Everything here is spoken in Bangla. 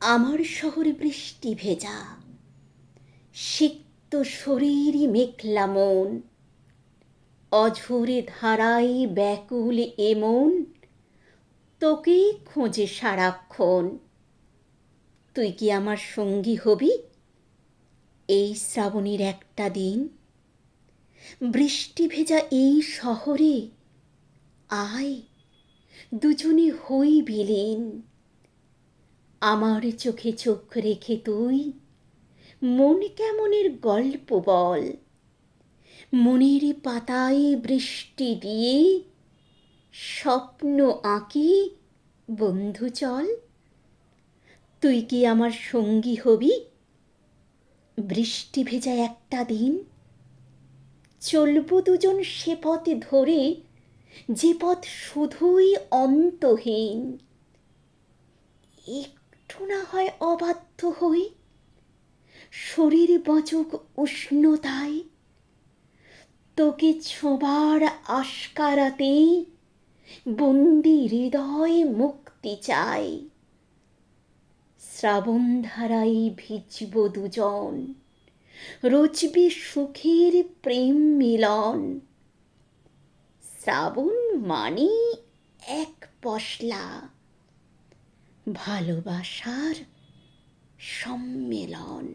আমার শহরে বৃষ্টি ভেজা। সিক্ত শরীরই মেঘলা মন। অঝোরে ধারাই ব্যাকুল এমন তোকেই খোঁজে সারাক্ষণ। তুই কি আমার সঙ্গী হবি? এই শ্রাবণের একটা দিন। বৃষ্টি ভেজা এই শহরে। আয়, দুজনে হই বিলীন। আমার চোখে চোখ রেখে তুই। মন কেমনের গল্প বল। মনের পাতায় বৃষ্টি দিয়ে স্বপ্ন আঁকি, বন্ধু চল। তুই কি আমার সঙ্গী হবি? বৃষ্টি ভেজা একটা দিন। চলবো দুজন সে পথে ধরে, যে পথ শুধুই অন্তহীন। না হয় অবাধ্য হই। শরীর বচক উষ্ণতায়। তোকে ছোবার আস্কারাতেই বন্দি হৃদয় মুক্তি চাই। শ্রাবণ ধারাই ভিজব দুজন। রচবে সুখের প্রেম মিলন। শ্রাবণ মানে এক পশলা। ভালোবাসার সম্মেলন।